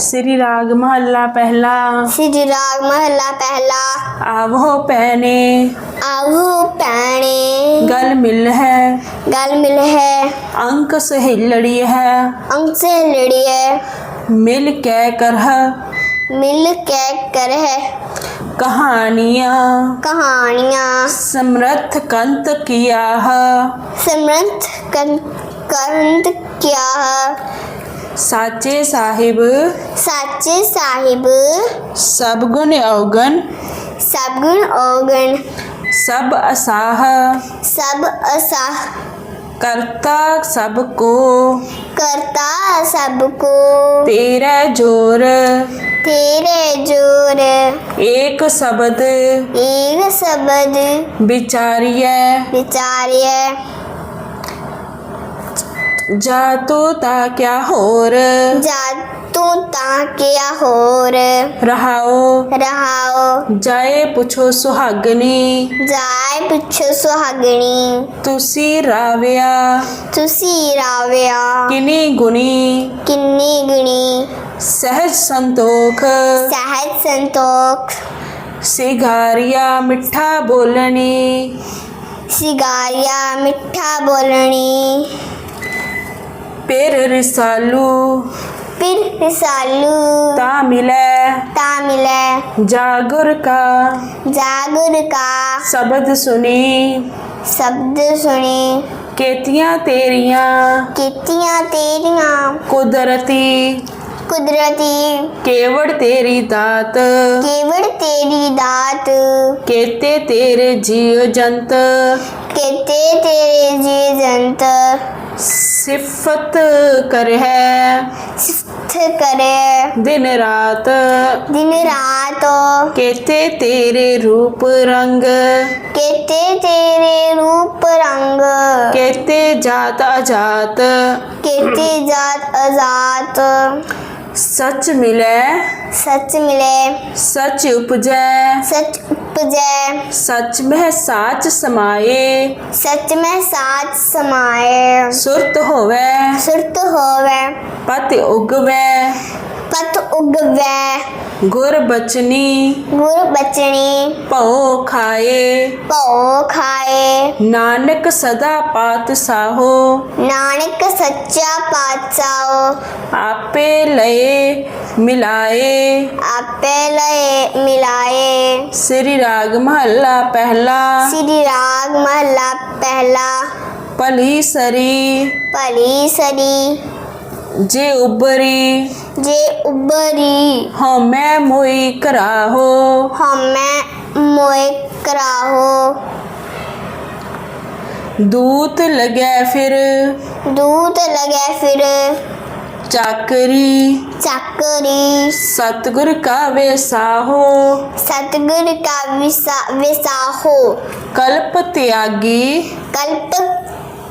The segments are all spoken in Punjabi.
श्री राग महला पहला। श्री राग महला पहला। आवो पहने आवो पहने गल मिल है। गल मिल है। अंक से हिलड़ी है। अंक से हिलड़ी है। मिल के कर मिल के कर है। कहानियाँ। कहानियाँ। समृद्ध कंत किया है। समृद्ध कंत किया है। ਸਾਚੇ ਸਾਹਿਬ। ਸਾਚੇ ਸਾਹਿਬ। ਸਭ ਗੁਣ ਔਗਣ। ਸਭ ਗੁਣ ਔਗਣ। ਸਭ ਅਸਾਹ। ਸਭ ਅਸਾਹ। ਕਰਤਾ ਸਭ ਕੋ। ਕਰਤਾ ਸਭ ਕੋ। ਤੇਰਾ ਜੋਰ। ਤੇਰੇ ਜੋਰ। ਇੱਕ ਸ਼ਬਦ। ਇੱਕ ਸ਼ਬਦ। ਵਿਚਾਰੀਐ। जातो ता क्या होर? जातो ता क्या होर? रहाओ। रहाओ। जाए पुछो सुहागनी। जाए पुछो सुहागनी। तुसी राव्या तुसी राव्या किनी गुनी किन्नी गुनी सहज संतोख। सहज संतोख। सिगारिया मिठा बोलनी। सिगारिया मिठा बोलनी। ਪੇਰ ਰਿਸਾਲੂ फिर रिसालू ਤਾ ਮਿਲੈ तामिल ਜਾਗੁਰ ਕਾ जागर का ਸ਼ਬਦ ਸੁਣੀ शब्द सुनी ਕੇਤੀਆਂ ਤੇਰੀਆਂ कितियां तेरियां ਕੁਦਰਤੀ कुदरती ਕੇਵੜ ਤੇਰੀ ਦਾਤ केवड़ तेरी दात ਕੇਤੇ ਤੇਰੇ ਜੀਵ ਜੰਤ केते तेरे जी जंत ਸਿਫਤ ਕਰਹਿ। ਸਿਫਤ ਕਰੇ ਦਿਨ ਰਾਤ ਦਿਨ ਰਾਤ ਕੇਤੇ ਤੇਰੇ ਰੂਪ ਰੰਗ। ਕੇਤੇ ਤੇਰੇ ਰੂਪ ਰੰਗ। ਕੇਤੇ ਜਾਤ ਅਜਾਤ। ਕੇਤੇ ਜਾਤ ਅਜਾਤ। ਸਚ ਮਿਲੈ। ਸਚ ਮਿਲੇ। ਸਚ ਉਪਜੈ। ਸਚ ਉਪਜੈ। ਸਚ ਮਹਿ ਸਾਚ ਸਮਾਏ। ਸਚ ਮੈਂ ਸਾਚ ਸਮਾਏ। ਸੁਰਤ ਹੋਵੇ। ਸੁਰਤ ਹੋਵੇ। ਪਤ ਉਗਵੇ। ਪਤ ਉਗਵੈ। ਗੁਰਬਚਨੀ ਗੁਰਬਚਨੀ ਭਉ ਖਾਏ। ਭਉ ਖਾਏ। ਨਾਨਕ ਸਦਾ ਪਾਤਸ਼ਾਹੋ ਨਾਨਕ ਸੱਚਾ ਪਾਤਸ਼ਾਹੋ। ਆਪੇ ਲਏ ਮਿਲਾਏ। ਆਪੇ ਲਏ ਮਿਲਾਏ। ਸ੍ਰੀ ਰਾਗ ਮਹੱਲਾ ਪਹਿਲਾ। ਸ੍ਰੀ ਰਾਗ ਮਹੱਲਾ ਪਹਿਲਾ। ਭਲੀ ਸਰੀ। ਭਲੀ ਸਰੀ। ਜੇ ਉਬਰੀ ਜੇ ਉਬਰੀ ਹਮੈ ਮੋਇ ਕਰਾਹੋ। ਹਮੈ ਮੋਇ ਕਰਾਹੋ। ਦੂਤ ਲਗੈ ਫਿਰ। ਦੂਤ ਲਗੈ ਫਿਰ। ਚਾਕਰੀ। ਚਾਕਰੀ। ਸਤਗੁਰ ਕਾ ਵਿਸਾਹੋ। ਸਤਗੁਰ ਕਾ ਵਿਸਾ- ਵਿਸਾਹੋ। ਕਲਪ ਤਿਆਗੀ। ਕਲਪ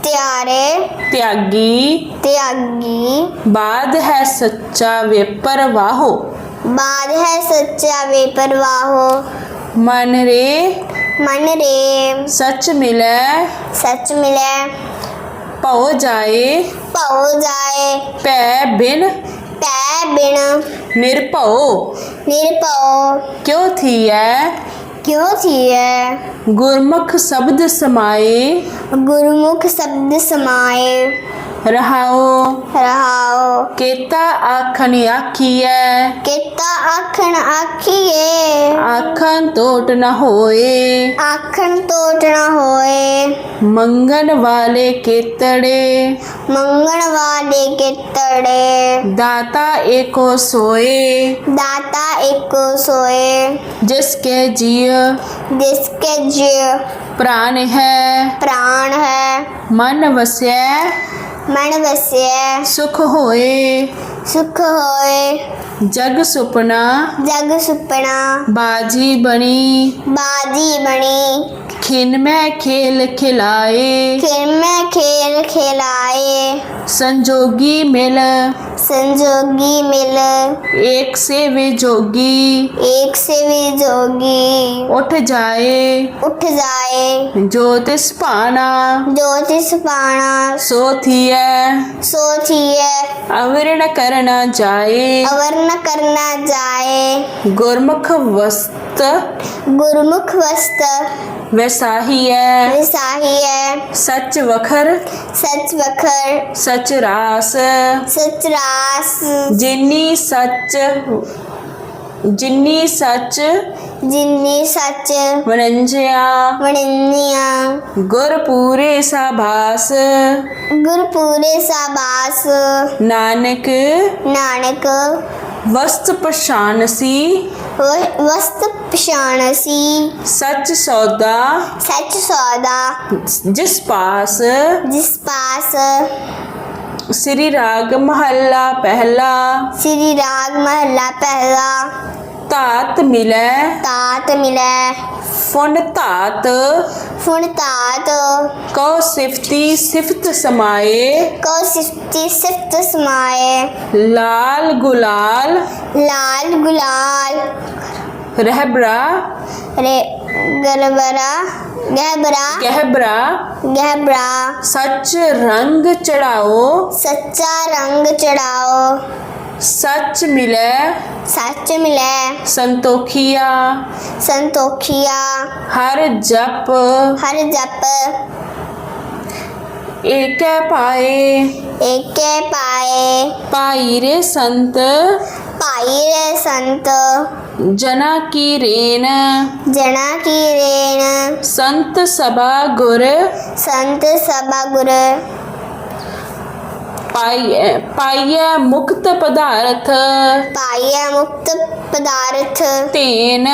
ਤਿਆਰੇ ਤਿਆਗੀ। ਤਿਆਗੀ। ਬਾਦ ਹੈ ਸੱਚਾ ਬੇਪਰਵਾਹੋ ਬਾਦ ਹੈ ਸੱਚਾ ਬੇਪਰਵਾਹੋ ਮਨ ਰੇ ਮਨ ਰੇ। ਸੱਚ ਮਿਲੈ। ਸੱਚ ਮਿਲੈ। ਭਉ ਜਾਏ। ਭਉ ਜਾਏ। ਪੈ ਬਿਨ। ਪੈ ਬਿਨ। ਨਿਰਭਉ। ਨਿਰਭਉ। ਕਿਉ ਥੀਐ? क्यों थी गुरमुख शब्द समाए गुरमुख शब्द समाए ਰਹਾਉ ਰਹਾਉ ਕੀਤਾ ਆਖਣ ਆਖੀਐ। ਕੀਤਾ ਆਖਣ ਆਖੀਏ ਆਖਣ ਟੋਟ ਨਾ ਹੋਏ। ਆਖਣ ਤੋਟ ਨਾ ਹੋਏ। ਮੰਗਣ ਵਾਲੇ ਕੇਤੜੇ। ਮੰਗਣ ਵਾਲੇ ਕਿਤੜੇ। ਦਾਤਾ ਏਕੋ ਸੋਏ। ਦਾਤਾ ਇੱਕੋ ਸੋਏ। ਜਿਸ ਕੇ ਜੀਅ ਜਿਸ ਕੇ ਜਿਉ ਪ੍ਰਾਨ ਹੈ। ਪ੍ਰਾਣ ਹੈ। ਮਨ ਵਸੈ मन बसे सुख होए। सुख होए। जग सुपना। जग सुपना। बाजी बनी। बाजी बनी। खिन में खेल खिलाए। खेल में खेल खिलाए। संजोगी मिल। संजोगी मिल। एक से वे जोगी। एक से वे जोगी। उठ जाए। उठ जाए। ज्योतिष पाना। ज्योतिष पाना। सोथिय है अवर्ण करना जाए। अवर्ण करना जाए। गुरमुख वस्त। गुरमुख वस्त्र ਵੈਸਾਹੀ ਐ ਵਿਸਾਹੀ ਹੈ। ਸੱਚ ਵਖਰ। ਸੱਚ ਵਖਰ। ਸੱਚ ਰਾਸ। ਸੱਚ ਰਾਸ। ਜਿਨੀ ਸੱਚ ਜਿਨੀ ਸੱਚ ਜਿਨੀ ਸੱਚ ਵਣੰਜਿਆ। ਵਣਨੀਆਂ ਗੁਰ ਪੂਰੇ ਸਾਭਾਸ। ਗੁਰਪੂਰੇ ਸਾਬਾਸ ਨਾਨਕ ਨਾਨਕ ਵਸਤ ਪਛਾਨਸੀ ਵਸਤ ਪਛਾਨਸੀ ਸੱਚ ਸੌਦਾ। ਸੱਚ ਸੌਦਾ। ਜਿਸ ਪਾਸ। ਜਿਸ ਪਾਸ। ਸ੍ਰੀ ਰਾਗ ਮਹੱਲਾ ਪਹਿਲਾ। ਸ੍ਰੀ ਰਾਗ ਮਹੱਲਾ ਪਹਿਲਾ। तात मिले। तात मिले। फ़ोन तात। फ़ोन तात। को सिफ्ती सिफ्त समाए को सिफ्ती सिफ्त समाए लाल गुलाल। लाल गुलाल। रहबरा। रे गरबरा गहबरा। गहबरा। गहबरा। सच रंग चढ़ाओ। सच्चा रंग चढ़ाओ। सच मिले। सच मिले। संतोखिया। संतोखिया। हर जप। हर जप। एक पाए। एक पाए। पाई रे संत। पाई रे संत। जना की रेन। जना की रेन। संत सभा गुर। संत सभा गुर। पाइए पाय मुक्त पदार्थ। पाइए मुक्त पदार्थ। तेन।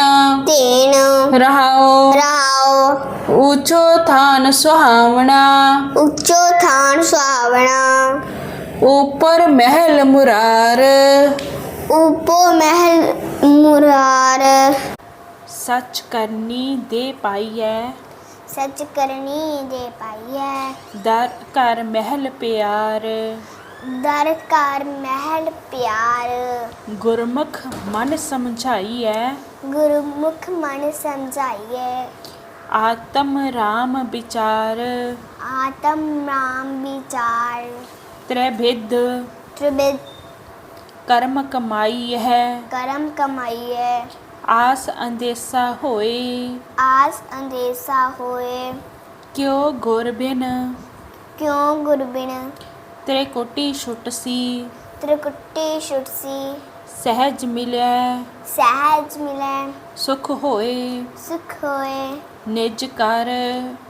तेन। रहाओ। रहाओ। ऊंचो थान सुहावना ऊंचो थान सुहावना ऊपर महल मुरार। ऊपो महल मुरार। सच करनी दे पाई है। सच करनी दे पाई है दर कर महल प्यार दर कर महल प्यार गुरमुख मन समझाई है गुरमुख मन समझाई है आत्म राम विचार आत्म राम विचार त्रिभिद त्रिभिद कर्म कमाई है कर्म कमाई है ਆਸ ਅੰਦੇਸਾ ਹੋਏ। ਆਸ ਅੰਦੇਸਾ ਹੋਏ। ਕਿਉ ਗੁਰ ਬਿਨ? ਕਿਉ ਗੁਰ ਬਿਨ? ਤੇਰੇ ਕੋਟੀ ਛੁੱਟ ਸੀ। ਤ੍ਰਿਕੁਟੀ ਛੁੱਟ ਸੀ। ਸਹਿਜ ਮਿਲਿਆ ਸਹਿਜ ਮਿਲੈ। ਸੁਖ ਹੋਏ। ਸੁਖ ਹੋਏ। ਨਿਜ ਕਰ।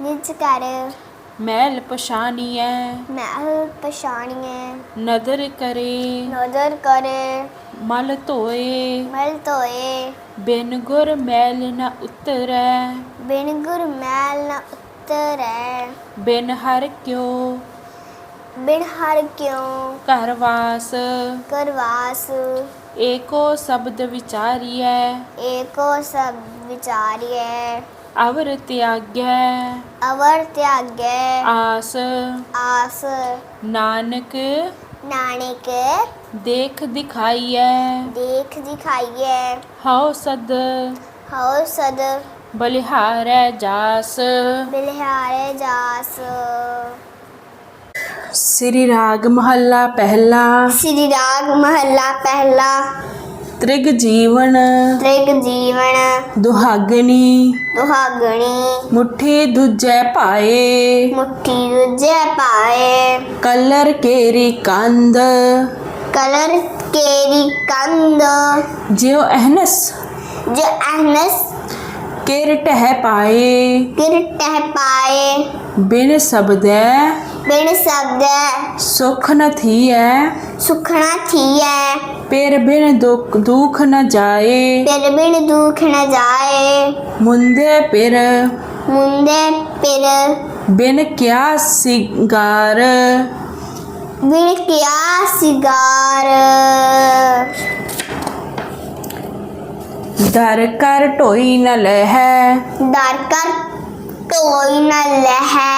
ਨਿਜ ਕਰ। ਮਹਿਲ ਪਛਾਣੀਐ ਮਹਿਲ ਪਛਾਣੀਐ ਨਦਰ ਕਰੇ। ਨਦਰ ਕਰੇ। ਮਲ ਧੋਏ। ਮਲ ਧੋਏ। ਬਿਨ ਗੁਰ ਮੈਲ ਨਾ ਉਤਰੈ। ਬਿਨ ਗੁਰ ਮੈਲ ਨਾ ਉਤਰੈ। ਬਿਨ ਹਰ ਕਿਉ ਬਿਨ ਹਰ ਕਿਉ ਘਰ ਵਾਸ। ਘਰ ਵਾਸ। ਏਕੋ ਸ਼ਬਦ ਵਿਚਾਰੀਐ। ਏਕੋ ਸ਼ਬਦ ਵਿਚਾਰੀਐ। ਅਵਰ ਤਿਆਗੈ। ਅਵਰ ਤਿਆਗੈ। ਆਸ। ਆਸ। ਨਾਨਕ नाणिक देख दिखाइए देख दिखाइए हाउ सद। हाउ सद। बलिहार जास। बलिहार जास। श्री राग महल्ला पहला। श्री राग महल्ला पहला। ਤ੍ਰਿਗ ਜੀਵਨ ਤ੍ਰਿਗ ਜੀਵਨ ਦੁਹਾਗਣੀ ਦੁਹਾਗਣੀ ਮੁਠੇ ਦੁਜੈ ਪਾਏ ਮੁੱਠੀ ਦੂਜੇ ਪਾਏ ਕਲਰ ਕੇਰੀ ਕੰਧ ਕਲਰ ਕੇਰੀ ਕੰਦ ਜਿਉ ਅਹਨਸ ਜੋ ਅਹਨਸ ਕਿਰ ਟਹਿ ਪਾਏ ਕਿਰ ਟਹਿ ਪਾਏ ਬਿਨ ਸਬਦੈ बिन शब्द। सुख न थी है सुख न थी है पेर बिन दुख दुख न जाए। पेर बिन दुख न जाए। मुंदे पेर मुंदे पेर बिन क्या सिगार। बिन क्या सिगार। दर कर टोई न लह। दर कर कोई न लहे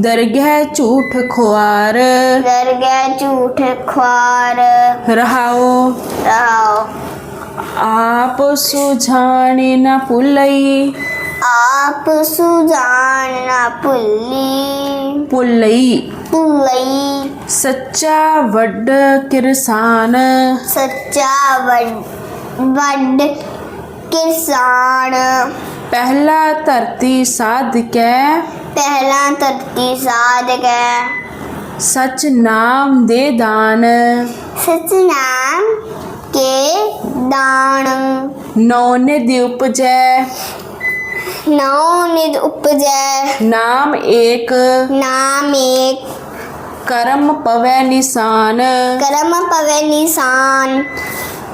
दरगह झूठ खुआर। दरगह झूठ खुआर। रहाओ। रहाओ। आप सुझाने न पुलई। आप सुझान न पुली पुलई। पुलई। सच्चा वड किसान सच्चा वड वड किसान ਪਹਿਲਾ ਧਰਤੀ ਸਾਧ ਕੇ। ਪਹਿਲਾ ਧਰਤੀ ਸਾਧਕੈ ਸਚ ਨਾਮ ਦੇ ਦਾਨ। ਸਤਨਾਮ ਕੇ ਦਾਨ। ਨੌ ਨਿਧਿ ਉਪਜੈ। ਨੌ ਨਿਦ ਉਪਜੈ। ਨਾਮ ਏਕ। ਨਾਮ ਏਕ। ਕਰਮ ਪਵੈ ਨਿਸ਼ਾਨ। ਕਰਮ ਪਵੇ ਨਿਸ਼ਾਨ।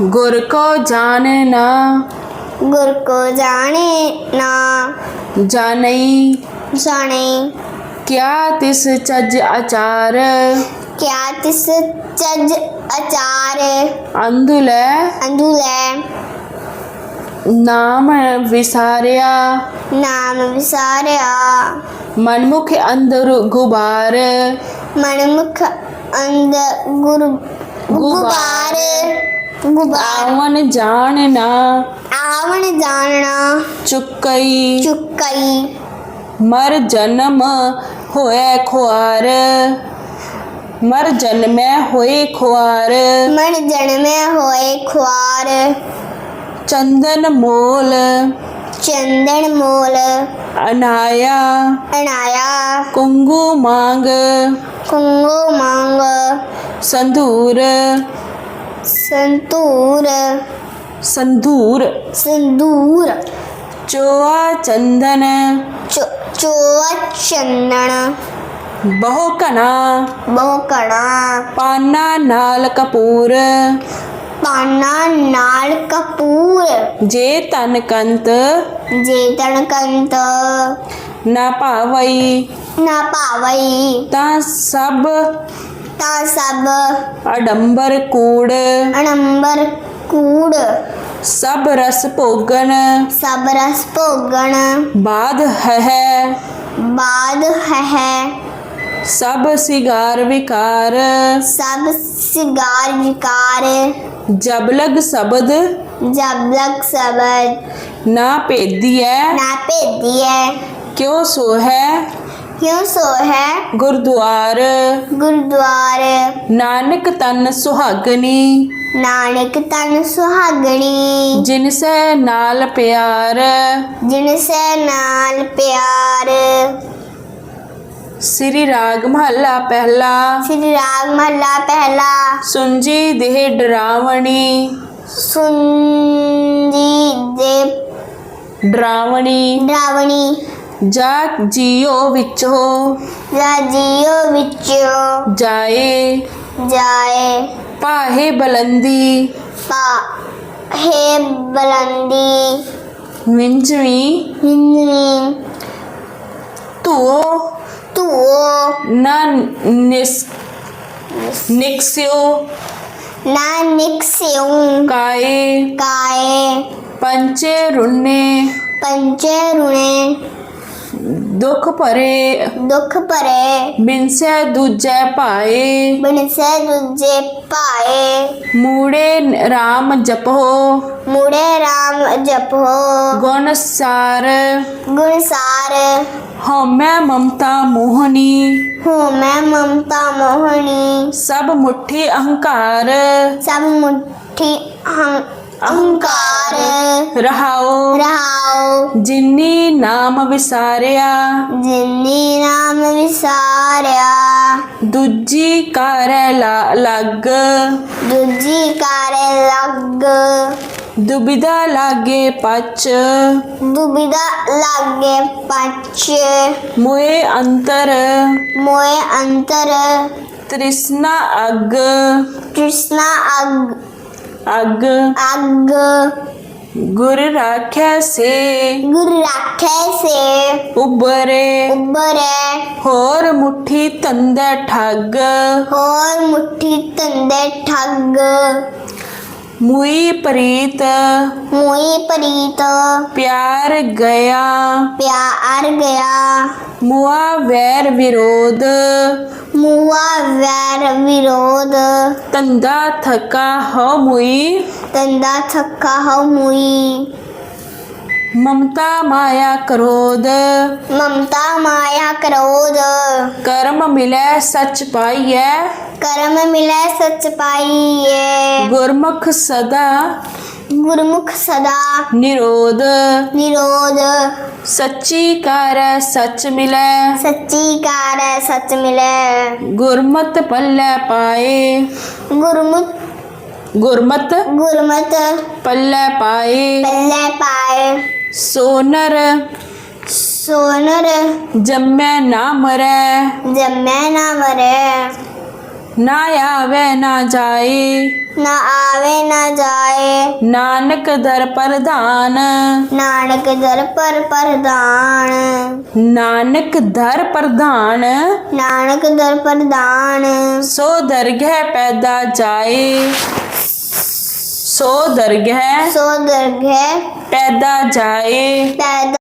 ਗੁਰ ਕੋ ਜਾਣ ਨਾ। ਗੁਰ ਕੋ ਜਾਣੇ ਨਾ। ਜਾਣਈ ਜਾਣੇ। ਕਿਆ ਤਿਸ ਚੱਜ ਆਚਾਰ? ਕਿਆ ਤਿਸ ਚੱਜ ਅਚਾਰ ਅੰਧੁਲੈ ਅੰਧੁਲੈ ਨਾਮ ਵਿਸਾਰਿਆ। ਨਾਮ ਵਿਸਾਰਿਆ। ਮਨਮੁਖ ਅੰਦਰ ਗੁਬਾਰ। ਮਨਮੁਖ ਅੰਦ ਗੁਰ ਗੁਬਾਰ। ਜਾਣ ਨਾ ਆਵਣ ਜਾਣਨਾ। ਚੁੱਕਈ। ਚੁੱਕਈ। ਮਰ ਜਨਮ ਹੋਏ ਖੁਆਰ। ਮਰ ਜਨਮੈ ਹੋਏ ਖੁਆਰ। ਮਨ ਜਨਮੇ ਹੋਏ ਖੁਆਰ। ਚੰਦਨ ਮੋਲ। ਚੰਦਨ ਮੋਲ। ਅਨਾਇਆ। ਅਨਾਇਆ। ਕੁੰਗੂ ਮੰਗ। ਕੁੰਗੋ ਮੰਗ। ਸੰਧੂਰ। ਸੰਤੂਰ ਸੰਧੂਰ। ਸੰਦੂਰ ਚੋਆ ਚੰਦਨ। ਚੋਆ ਚੰਦਨ। ਬਹੁ ਘਣਾ। ਬਹੁ ਕਣਾ ਪਾਨਾ ਨਾਲ ਕਪੂਰ। ਪਾਨਾ ਨਾਲ ਕਪੂਰ। ਜੇ ਤਨ ਕੰਤ। ਜੇ ਤਣਕੰਤ ਨਾ ਭਾਵਈ। ਨਾ ਪਾਵਈ ਤਾਂ ਸਭ ਤਾਂ ਸਭ ਅਡੰਬਰ ਕੂੜ। ਅਨੰਬਰ ਕੂੜ। ਸਭ ਰਸ ਭੋਗਨ ਸਭ ਰਸ ਭੋਗਣ। ਬਾਦ ਹੈ ਬਾਦ ਹੈ ਸਭ ਸਿਗਾਰ ਵਿਕਾਰ। ਸਭ ਸਿਗਾਰ ਵਿਕਾਰ। ਜਬਲਗ ਸ਼ਬਦ। ਜਬ ਲਗ ਸਬਦ। ਨਾ ਭੇਦੀਐ। ਨਾ ਭੇਦੀਐ। ਕਿਉ ਸੋ ਹੈ ਕਿਉ ਸੋ ਹੈ? ਗੁਰਦੁਆਰ। ਗੁਰਦੁਆਰ। ਨਾਨਕ ਤਨ ਸੁਹਾਗਣੀ। ਨਾਨਕ ਤਨ ਸੁਹਾਗਣੀ। ਜਿਨ ਸੈ ਨਾਲ ਪਿਆਰ। ਜਿਨ ਸੇ ਨਾਲ ਪਿਆਰ। ਸ੍ਰੀ ਰਾਗ ਮਹੱਲਾ ਪਹਿਲਾ। ਸ੍ਰੀ ਰਾਗ ਮਹਲਾ ਪਹਿਲਾ। ਸੁੰਜੀ ਦੇਹ ਡਰਾਵਣੀ। ਸੁੰਦੀ ਦੇ ਡਰਾਵਣੀ। ਡਰਾਵਣੀ। ਜਾ ਜੀਓ ਵਿੱਚੋ ਰਾਜੀਓ ਵਿੱਚੋਂ ਜਾਏ ਜਾਏ ਪਾਹੇ ਬਲੰਦੀ ਪਾ ਹੈ ਬਲੰਦੀ ਵਿੰਜਵੀ ਹਿੰਦਨੀ ਧੂਓ ਤੂੰ ਨਾ ਨਿਸ ਨਿਕਸਿਓ ਨਾ ਨਿਕਸਿਉ ਕਾਏ ਕਾਏ ਪੰਚੇ ਰੁੰਨੇ ਪੰਚੇ ਰੁਣੇ ਦੁਖ ਭਰੇ ਦੁਖ ਭਰੇ ਬਿਨਸੈ ਦੂਜੈ ਭਾਏ ਬਿਨਸੇ ਦੂਜੇ ਪਾਏ ਮੂੜੇ RAM ਜਪੋ ਮੁੜੇ RAM ਜਪੋ ਗੁਣ ਸਾਰ ਗੁਣਸਾਰ ਹਉਮੈ ਮਮਤਾ ਮੋਹਨੀ ਹੂੰ ਮੈਂ ਮਮਤਾ ਮੋਹਣੀ ਸਭ ਮੁਠੀ ਅਹੰਕਾਰ ਸਭ ਮੁਠੀ ਹੰ ਅਹੰਕਾਰ ਰਹਾਓ ਰਹਾਉ ਜਿਨੀ ਨਾਮ ਵਿਸਾਰਿਆ ਜਿਨੀ ਨਾਮ ਵਿਸਾਰਿਆ। ਦੂਜੀ ਕਾਰੈ ਲੱਗ। ਦੂਜੀ ਕਾਰੇ ਲੱਗ। ਦੁਬਿਧਾ ਲਾਗੇ ਪਚ ਦੁਬਿਦਾ ਲਾਗੇ ਪਛ। ਮੋਏ ਅੰਤਰ। ਮੋਏ ਅੰਤਰ। ਤ੍ਰਿਸ਼ਨਾ ਅਗ। ਕ੍ਰਿਸ਼ਨਾ ਅਗ। ਅਗ। ਅਗ। गुर राखे से गुर राखे से उबरे। उबरे। होर मुट्ठी तंदे ठग। होर मुट्ठी तंदे ठग। ਮੁਈ ਪ੍ਰੀਤ ਮੁਈ ਪ੍ਰੀਤ ਪਿਆਰ ਗਿਆ। ਪਿਆਰ ਗਿਆ। ਮੁਆ ਵੈਰ ਵਿਰੋਧ। ਮੁਆ ਵੈਰ ਵਿਰੋਧ। ਤੰਦਾ ਥਕਾ ਹੋ ਮੁਈ। ਤੰਦਾ ਥੱਕਾ ਹੋ ਮੁਈ। ਮਮਤਾ ਮਾਇਆ ਕ੍ਰੋਧ। ਮਮਤਾ ਮਾਇਆ ਕ੍ਰੋਧ। ਕਰਮ ਮਿਲੈ ਸਚ ਪਾਈਐ। ਕਰਮ ਮਿਲੈ ਸਚ ਪਾਈਏ ਗੁਰਮੁਖ ਸਦਾ ਗੁਰਮੁਖ ਸਦਾ ਨਿਰੋਧ। ਨਿਰੋਧ। ਸੱਚੀ ਕਰੈ ਸਚ ਮਿਲੈ। ਸੱਚੀ ਕਾਰ ਸਚ ਮਿਲੈ। ਗੁਰਮਤ ਪੱਲੇ ਪਾਏ। ਗੁਰਮੁਖ ਗੁਰਮਤ ਗੁਰਮਤ ਪੱਲੇ ਪਾਏ। ਪੱਲੇ ਪਾਏ। ਸੋਨਰ ਸੋਨਰ ਜੰਮੈ ਨਾ ਮਰੈ। ਜੰਮੈ ਨਾ ਮਰੇ। ਨਾ ਆਵੇ ਨਾ ਜਾਏ। ਨਾ ਆਵੇ ਨਾ ਜਾਏ। ਨਾਨਕ ਦਰ ਪ੍ਰਧਾਨ। ਨਾਨਕ ਦਰ ਪਰ ਪ੍ਰਦਾਨ ਨਾਨਕ ਦਰ ਪ੍ਰਧਾਨ। ਨਾਨਕ ਦਰ ਪ੍ਰਦਾਨ ਸੋ ਦਰਗਹਿ ਪੈਦਾ ਜਾਏ। सो दरगह सो दरगह पैदा जाए। पैदा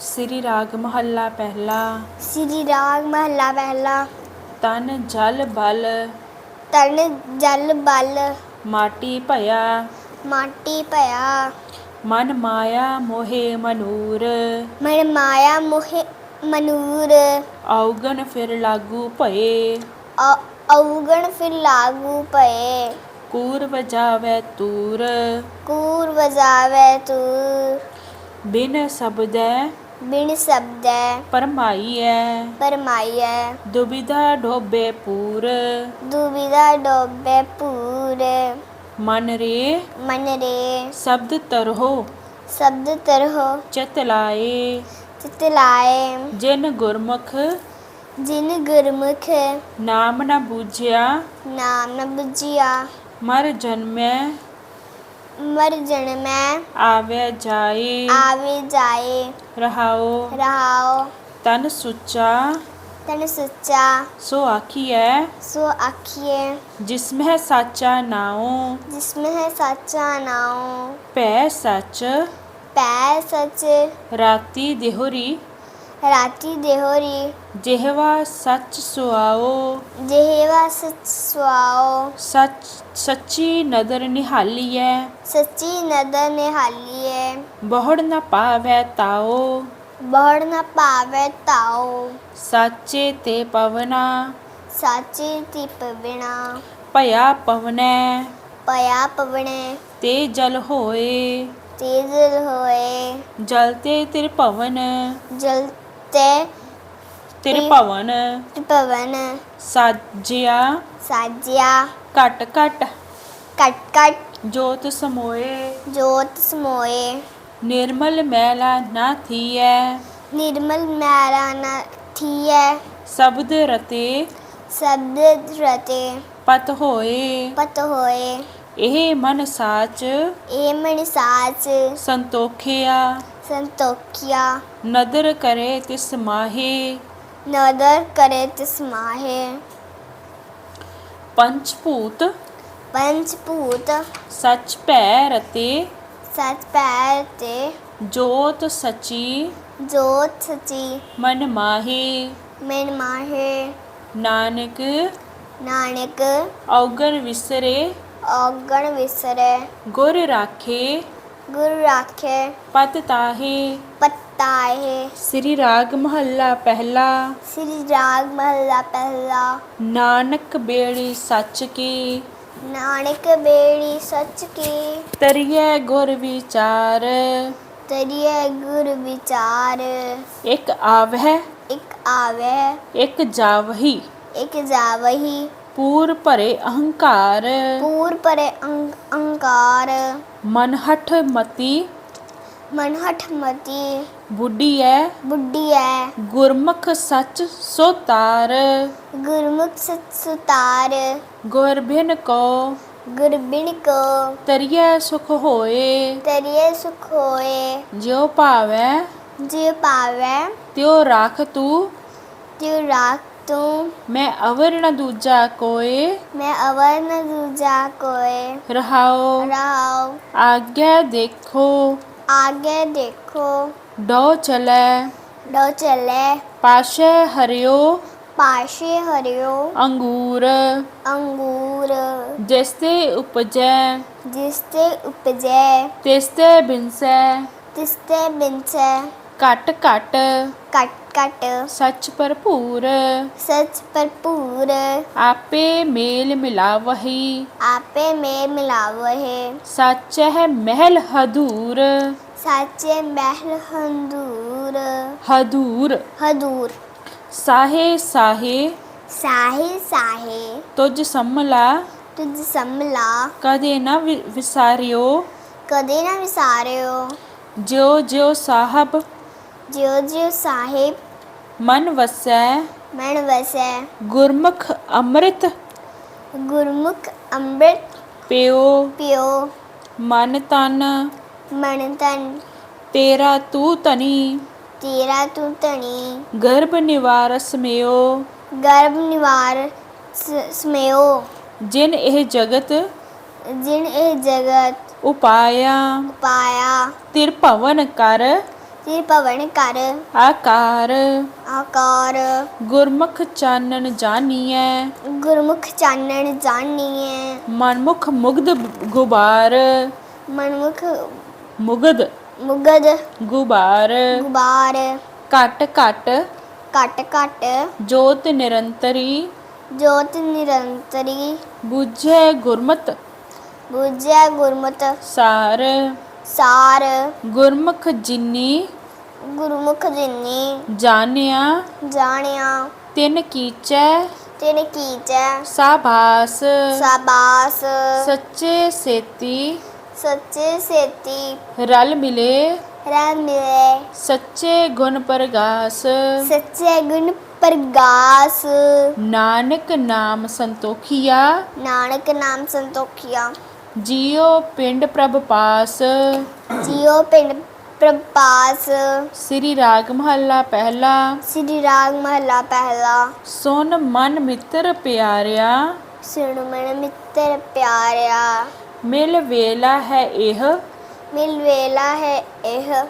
श्री राग महला पहला। श्री राग महला पहला। तन जल बल। तन जल बल। माटी भया माटी भया मन माया मोहे मनूर। मन माया मोहे मनूर। औगन फिर लागू भये औगन फिर लागू भये ਕੂਰ ਵਜਾਵੇ ਤੂਰ। ਕੂਰ ਵਜਾਵੇ ਤੂਰ। ਬਿਨ ਸਬਦੈ ਬਿਨ ਸ਼ਬਦੈ ਪਰਮਾਈਐ। ਪਰਮਾਈਐ। ਦੁਬਿਧਾ ਡੋਬੇ ਪੂਰ। ਦੁਬਿਧਾ ਡੋਬੇ ਪੂਰ। ਮਨ ਰੇ ਮਨ ਰੇ ਸ਼ਬਦ ਤਰਹੁ। ਸ਼ਬਦ ਤਰਹੁ। ਚਿਤ ਲਾਏ। ਚਿਤ ਲਾਏ। ਜਿਨ ਗੁਰਮੁਖ ਜਿਨ ਗੁਰਮੁਖ ਨਾਮ ਨ ਬੂਝਿਆ। ਨਾਮ ਨ ਬੁਝਿਆ। मर जन्मे मर जन्मे आवे जाए आवे जाए रहाओ। रहाओ। तन सुचा तन सुचा सो आखिए। सो आखिए। जिसमें साचा नाओ जिसमें है साचा नाओ पै सच। पै सच। राती देहोरी। ਰਾਤੀ ਦੇਹੋਰੀ ਜਿਹਵਾ ਸੱਚ ਸੁਆਓ ਜਿਹਵਾ ਸੱਚ ਸੁਆਓ। ਸੱਚ ਸੱਚੀ ਨਦਰ ਨਿਹਾਲੀਐ। ਸੱਚੀ ਨਦਰ ਨਿਹਾਲੀਐ। ਬਹੁੜ ਨਾ ਪਾਵੈ ਤਾਓ। ਬਹੁੜ ਨਾ ਪਾਵੈ ਤਾਓ। ਸਾਚੇ ਤੇ ਪਵਨਾ। ਸਾਚੇ ਤੇ ਪਵਨਾ। ਭਇਆ ਪਵਨੈ। ਭਇਆ ਪਵਨੈ। ਤੇ ਜਲ ਹੋਏ। ਤੇ ਜਲ ਹੋਏ। ਜਲਤੇ ਤੇ ਭਵਨ। ਜਲ ਤੇ ਤ੍ਰਿਭਵਨ ਭਵਨ ਸਾਜਿਆ। ਸਾਜਿਆ। ਘਟ ਘਟ। ਕਟ ਕਟ ਜੋਤ ਸਮੋਏ। ਜੋਤ ਸਮੋਏ। ਨਿਰਮਲ ਮੈਲਾ ਨਾ ਥੀਐ। ਨਿਰਮਲ ਮੈਲਾ ਨਾ ਥੀਐ। ਸ਼ਬਦ ਰਤੇ। ਸਬਦ ਰਤੇ। ਪਤ ਹੋਏ। ਪਤ ਹੋਏ। ਇਹ ਮਨ ਸਾਚ। ਇਹ ਮਨ ਸਾਚ। ਸੰਤੋਖਿਆ। ਸੰਤੋਖਿਆ। ਨਦਰ ਕਰੇ ਤਿਸ ਮਾਹੇ। ਨਦਰ ਕਰੇ ਤਿਸ ਮਾਹੇ। ਪੰਚ ਭੂਤ। ਪੰਚ ਭੂਤ। ਸੱਚ ਭੈ ਅਤੇ ਸੱਚ ਭੈ ਤੇ ਜੋਤ ਸਚੀ। ਜੋਤ ਸਚੀ। ਮਨ ਮਾਹੇ। ਮਨ ਮਾਹੇ। ਨਾਨਕ। ਨਾਨਕ। ਔਗਣ ਵਿਸਰੇ। ਔਗਣ ਵਿਸਰੇ। ਗੁਰ ਰਾਖੇ। गुरु राखे पतता है पत्ता है श्री राग महला पहला। श्री राग महला पहला। नानक बेड़ी सच की। नानक बेड़ी सच की। तरिये गुर विचार। तरिये गुर विचार। एक आव है एक आव है एक जावही। एक जावही। पूर परे अहंकार। पूर परे अं- अहंकार। मनहठ मती। मनहठ मती। बुढ़ी है। बुढ़ी है। गुरमुख सच सुतार। गुरमुख सच सुतार। गुरबिन को। गुरबिन को। तरिया सुख होए। तरिया सुख होए। जो पावे। जो पावे। त्यो राख तू। त्यो राख तू। मैं अवर्ण दूजा कोए। मैं अवर्ण दूजा कोए। रहाओ। रहाओ। आज्ञा देखो। आगे देखो। डो चले। डो चले। पाशे हरियो। पाशे हरियो। अंगूर। अंगूर। जिसते उपजे। जिसते उपजे। तिस्ते बिनसे। तिस्ते बिनसे। कट कट। कट ਤਿਸ ਤੇ ਬਿਨਸੈ ਘਟ ਘਟ ਕਟ ਕਟ ਸੱਚ ਭਰਪੂਰ ਸਚ ਭਰਪੂਰ ਆਪੇ ਮੇਲ ਮਿਲਾਵਹੀ ਆਪੇ ਮੇ ਮਿਲਾਵਹਿ ਸੱਚ ਹੈ ਮਹਿਲ ਹਦੂਰ ਸਾਚੇ ਮਹਿਲ ਹੰਦੂਰ ਹਦੂਰ ਹਦੂਰ ਸਾਹੇ ਸਾਹੇ ਸਾਹੇ ਸਾਹੇ ਤੁਝ ਸੰਮਲਾ ਤੁਝ ਸੰਮਲਾ ਕਦੇ ਨਾ ਵਿ- ਵਿਸਾਰਿਓ ਕਦੇ ਨਾ ਵਿਸਾਰਿਓ ਜਿਉ ਜਿਉ ਸਾਹਿਬ ਜਿਉ ਜਿਉ ਸਾਹਿਬ ਮਨ ਵਸੈ ਮਨ ਵਸੈ ਗੁਰਮੁਖ ਅੰਮ੍ਰਿਤ ਗੁਰਮੁਖ ਅੰਮ੍ਰਿਤ ਪਿਓ ਪਿਓ ਮਨ ਤਨ ਮਨ ਤਨ ਤੇਰਾ ਤੂ ਤਨੀ ਤੇਰਾ ਤੂੰ ਧਣੀ ਗਰਭ ਨਿਵਾਰ ਸਮਿਓ ਗਰਭ ਨਿਵਾਰ ਸ- ਸਮਿਓ ਜਿਨ ਇਹ ਜਗਤ ਜਿਨ ਇਹ ਜਗਤ ਉਪਾਇਆ ਪਾਇਆ ਤਿਰ ਭਵਨ ਕਰ त्रिभवन कर। आकार। आकार। गुरमुख चानन जानिए। गुरमुख चानन जानिए। मनमुख मुग्ध गुबार। मनमुख मुगद मुगद गुबार। गुबार। कट कट। कट कट। जोत निरंतरी। जोत निरंतरी। बुझे गुरमत। बुझे गुरमत। सार। सार। गुरमुख जिन्नी। ਗੁਰਮੁਖ ਜਿਨੀ। ਜਾਣਿਆ। ਜਾਣਿਆ। ਤਿਨ ਕੀਚੈ। ਤੇਰੇ ਕੀਚੈ। ਸਾਬਾਸ ਸਾਬਾਸ ਸੱਚੇ ਸੇਤੀ। ਸੱਚੇ ਸੇਤੀ। ਰਲ ਮਿਲੇ। ਰਹਿ ਮਿਲੇ। ਸੱਚੇ ਗੁਣ ਪ੍ਰਗਾਸ। ਸੱਚੇ ਗੁਣ ਪ੍ਰਗਾਸ। ਨਾਨਕ ਨਾਮ ਸੰਤੋਖੀਆ। ਨਾਨਕ ਨਾਮ ਸੰਤੋਖਿਆ। ਜੀਉ ਪਿੰਡ ਪ੍ਰਭ ਪਾਸ। ਜੀਓ ਪਿੰਡ ਪ੍ਰਭਾਸ। ਸ੍ਰੀ ਰਾਗ ਮਹੱਲਾ ਪਹਿਲਾ। ਸ੍ਰੀ ਰਾਗ ਮਹਲਾ ਪਹਿਲਾ। ਸੁਨ ਮਨ ਮਿੱਤਰ ਪਿਆਰਿਆ। ਸੁਣ ਮਨ ਮਿੱਤਰ ਪਿਆਰਿਆ। ਮਿਲ ਵੇਲਾ ਹੈ ਇਹ। ਮਿਲ ਵੇਲਾ ਹੈ ਇਹ।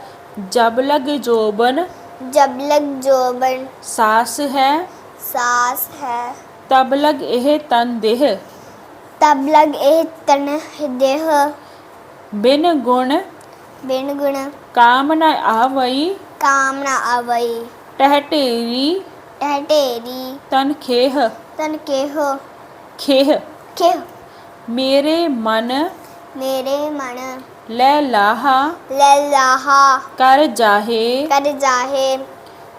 ਜਬ ਲਗ ਜੋਬਨ। ਜਬ ਲਗ ਜੋਬਨ। ਸਾਸ ਹੈ। ਸਾਸ ਹੈ। ਤਬ ਲਗ ਇਹ ਤਨ ਦੇਹ। ਤਬ ਲਗ ਇਹ ਤਨ ਦੇਹ। ਬਿਨ ਗੁਣ। ਬਿਨ ਗੁਣ। कामना आवई। कामना आवई। टहटेरी। टहटेरी। तन खेह। तन खेह। खेह। खेह। मेरे मन। मेरे मन। ले लाहा। ले लाहा। कर जाहे। कर जाहे।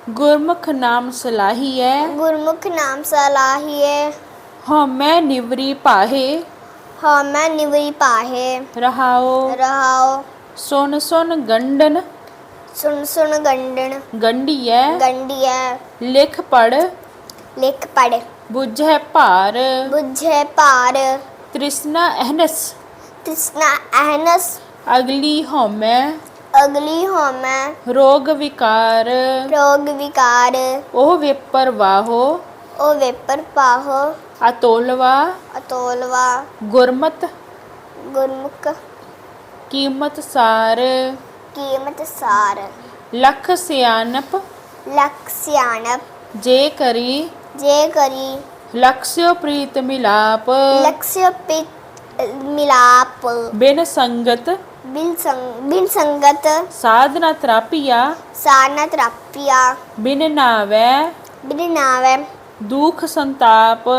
गुरमुख नाम सलाही है गुरमुख नाम सलाही है हमें हाँ निवरी पाहे। हमें हाँ निवरी पाहे। रहाओ। रहाओ। सुन सुन गंडन। सुन सुन गंडन। गंडिया। गंडिया। लिख पढ़। लिख पढ़। बुझे पार बुझे पार तृष्णा अहनस तृष्णा अहनस अगली हो मैं अगली हो मैं रोग विकार। रोग विकार। ओ वेपर वाहो। ओ वेपर पाहो अतोलवा। अतोलवा। गुरमत। गुरमुख। ਕੀਮਤ ਸਾਰ। ਕੀਮਤ ਸਾਰ। ਲਖ ਸਿਆਨਪ ਲਖ ਸਿਆਣਪ। ਜੇ ਕਰੀ। ਜੇ ਕਰੀ। ਲਕਸਿਓ ਪ੍ਰੀਤ ਮਿਲਾਪ। ਲਕਸ਼ਯ ਪਿਤ ਮਿਲਾਪ। ਬਿਨ ਸੰਗਤ। ਬਿਨ ਸੰਗ ਬਿਨ ਸੰਗਤ। ਸਾਧਨਾ ਤਰਾਪੀਆ। ਸਾਰਨਾ ਤਰਾਪਿਆ। ਬਿਨ ਨਾਵੈ। ਬਿਨ ਨਾਵੇ। ਦੁਖ ਸੰਤਾਪ।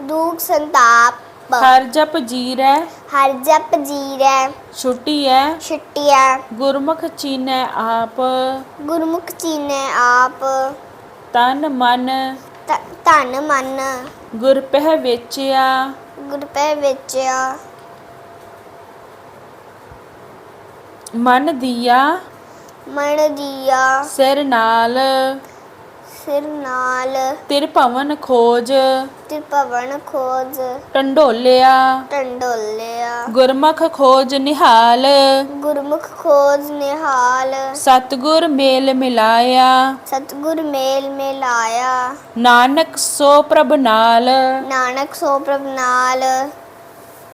ਦੁਖ ਸੰਤਾਪ। ਹਰ ਜਪ ਜੀਰੈ ਹਰ ਜਪ ਜੀਰੈ ਛੁਟੀਐ ਛੁੱਟਿਆ ਗੁਰਮੁਖ ਚੀਨੈ ਆਪ। ਗੁਰਮੁਖ ਚੀਨੇ ਆਪ। ਤਨ ਮਨ। ਧਨ ਮਨ। ਗੁਰ ਪਹਿ ਵੇਚਿਆ। ਗੁਰ ਪੈ ਵੇਚਿਆ। ਮਨ ਦੀਆ। ਮਨ ਦੀਆ। ਸਿਰ ਨਾਲ। ਸਿਰ ਨਾਲ ਤਿਰ ਭਵਨ ਖੋਜ ਤੇ ਭਵਨ ਖੋਜ ਟੰਡੋਲਿਆ। ਟੰਡੋਲਿਆ। ਗੁਰਮੁਖ ਖੋਜ ਨਿਹਾਲ ਗੁਰਮੁਖ ਖੋਜ ਨਿਹਾਲ। ਸਤਗੁਰ ਮੇਲ ਮਿਲਾਇਆ। ਸਤਗੁਰ ਮੇਲ ਮਿਲਾਇਆ। ਨਾਨਕ ਸੋ ਪ੍ਰਭ ਨਾਲ। ਨਾਨਕ ਸੋ ਪ੍ਰਭ ਨਾਲ।